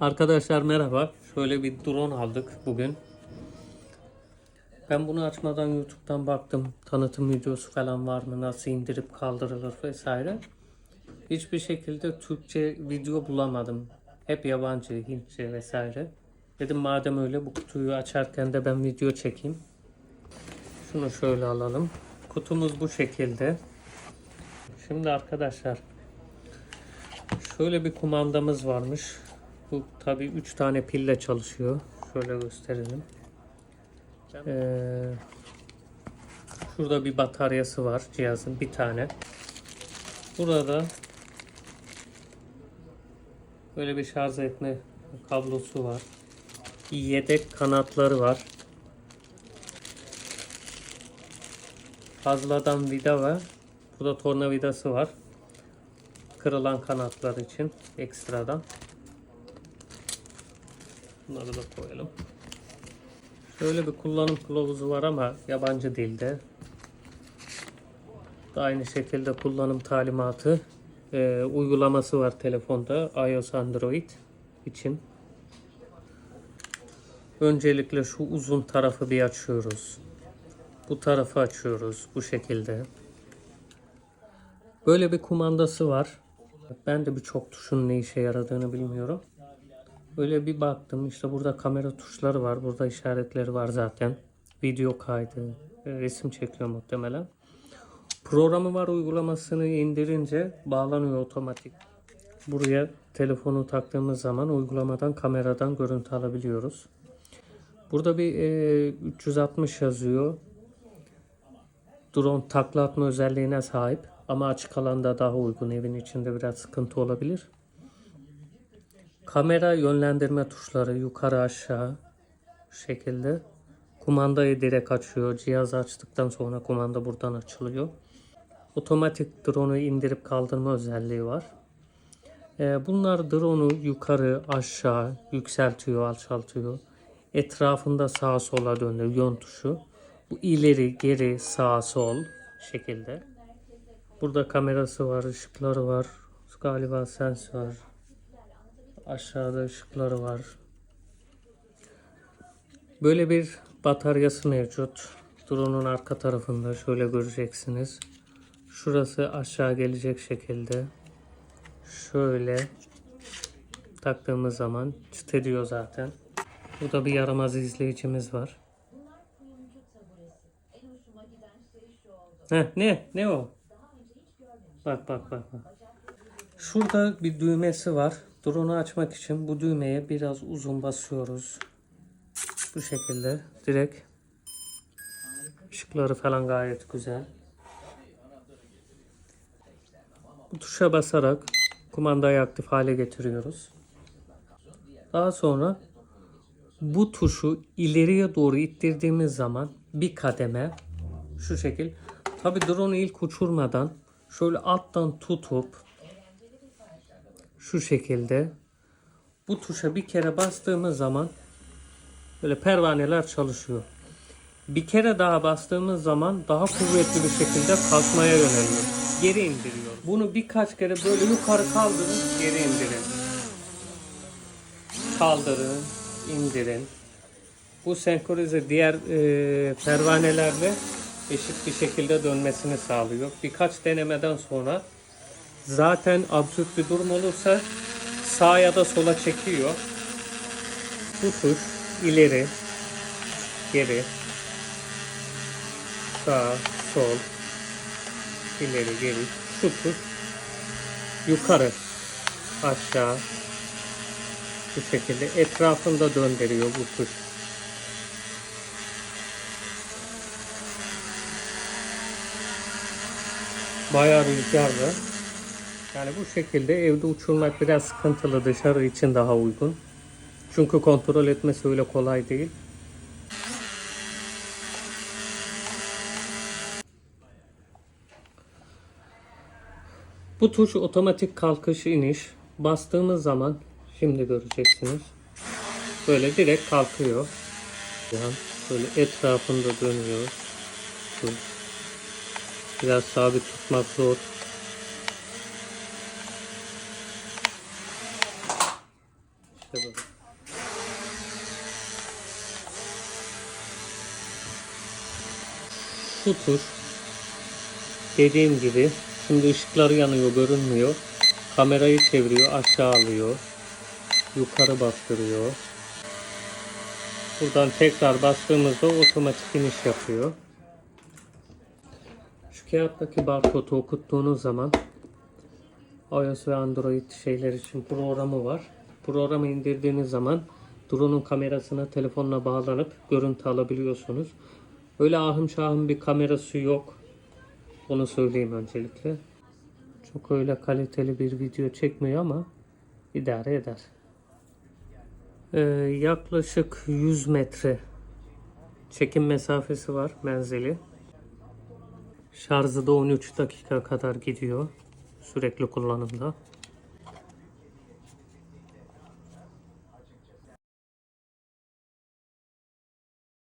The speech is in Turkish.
Arkadaşlar merhaba. Şöyle bir drone aldık bugün. Ben bunu açmadan YouTube'dan baktım. Tanıtım videosu falan var mı? Nasıl indirip kaldırılır vesaire. Hiçbir şekilde Türkçe video bulamadım. Hep yabancı, Hintçe vesaire. Dedim madem öyle bu kutuyu açarken de ben video çekeyim. Şunu şöyle alalım. Kutumuz bu şekilde. Şimdi arkadaşlar şöyle bir kumandamız varmış. Bu tabi 3 tane pille çalışıyor. Şöyle gösterelim. Ee, şurada bir bataryası var cihazın bir tane. Burada böyle bir şarj etme kablosu var. Yedek kanatları var. Fazladan vida var. Burada tornavidası var. Kırılan kanatlar için ekstradan. Bunları da koyalım. Şöyle bir kullanım kılavuzu var ama yabancı dilde. Aynı şekilde kullanım talimatı e, uygulaması var telefonda iOS Android için. Öncelikle şu uzun tarafı bir açıyoruz. Bu tarafı açıyoruz bu şekilde. Böyle bir kumandası var. Ben de birçok tuşun ne işe yaradığını bilmiyorum. Böyle bir baktım işte burada kamera tuşları var. Burada işaretleri var zaten. Video kaydı, resim çekiyor muhtemelen. Programı var uygulamasını indirince bağlanıyor otomatik. Buraya telefonu taktığımız zaman uygulamadan kameradan görüntü alabiliyoruz. Burada bir e, 360 yazıyor. Drone takla atma özelliğine sahip ama açık alanda daha uygun. Evin içinde biraz sıkıntı olabilir. Kamera yönlendirme tuşları yukarı aşağı şekilde. Kumandayı direkt açıyor. Cihazı açtıktan sonra kumanda buradan açılıyor. Otomatik drone'u indirip kaldırma özelliği var. Ee, bunlar drone'u yukarı aşağı yükseltiyor, alçaltıyor. Etrafında sağa sola döndürüyor yön tuşu. Bu ileri, geri, sağ, sol şekilde. Burada kamerası var, ışıkları var. Galiba sensör. Aşağıda ışıkları var. Böyle bir bataryası mevcut. Drone'un arka tarafında şöyle göreceksiniz. Şurası aşağı gelecek şekilde. Şöyle taktığımız zaman çıt ediyor zaten. Burada bir yaramaz izleyicimiz var. Heh, ne? Ne o? Bak bak bak bak. Şurada bir düğmesi var. Drone'u açmak için bu düğmeye biraz uzun basıyoruz. Bu şekilde direkt. Işıkları falan gayet güzel. Bu tuşa basarak kumandayı aktif hale getiriyoruz. Daha sonra bu tuşu ileriye doğru ittirdiğimiz zaman bir kademe şu şekil. Tabi drone'u ilk uçurmadan şöyle alttan tutup şu şekilde bu tuşa bir kere bastığımız zaman böyle pervaneler çalışıyor. Bir kere daha bastığımız zaman daha kuvvetli bir şekilde kalkmaya yöneliyor. Geri indiriyor. Bunu birkaç kere böyle yukarı kaldırın, geri indirin. Kaldırın, indirin. Bu senkronize diğer e, pervanelerle eşit bir şekilde dönmesini sağlıyor. Birkaç denemeden sonra zaten absürt bir durum olursa sağa ya da sola çekiyor. Bu tuş ileri, geri, sağ, sol, ileri, geri. Şu tuş yukarı, aşağı bu şekilde etrafında döndürüyor bu tuş. Bayağı rüzgarlı. Yani bu şekilde evde uçurmak biraz sıkıntılı. Dışarı için daha uygun. Çünkü kontrol etmesi öyle kolay değil. Bu tuş otomatik kalkış iniş. Bastığımız zaman şimdi göreceksiniz. Böyle direkt kalkıyor. Böyle etrafında dönüyor. Biraz sabit tutmak zor. işte böyle. Bu tuş dediğim gibi şimdi ışıklar yanıyor görünmüyor. Kamerayı çeviriyor aşağı alıyor. Yukarı bastırıyor. Buradan tekrar bastığımızda otomatik iniş yapıyor. Şu kağıttaki barkodu okuttuğunuz zaman iOS ve Android şeyler için programı var. Programı indirdiğiniz zaman drone'un kamerasına telefonla bağlanıp görüntü alabiliyorsunuz. Öyle ahım şahım bir kamerası yok. Onu söyleyeyim öncelikle. Çok öyle kaliteli bir video çekmiyor ama idare eder. Ee, yaklaşık 100 metre çekim mesafesi var menzili. Şarjı da 13 dakika kadar gidiyor sürekli kullanımda.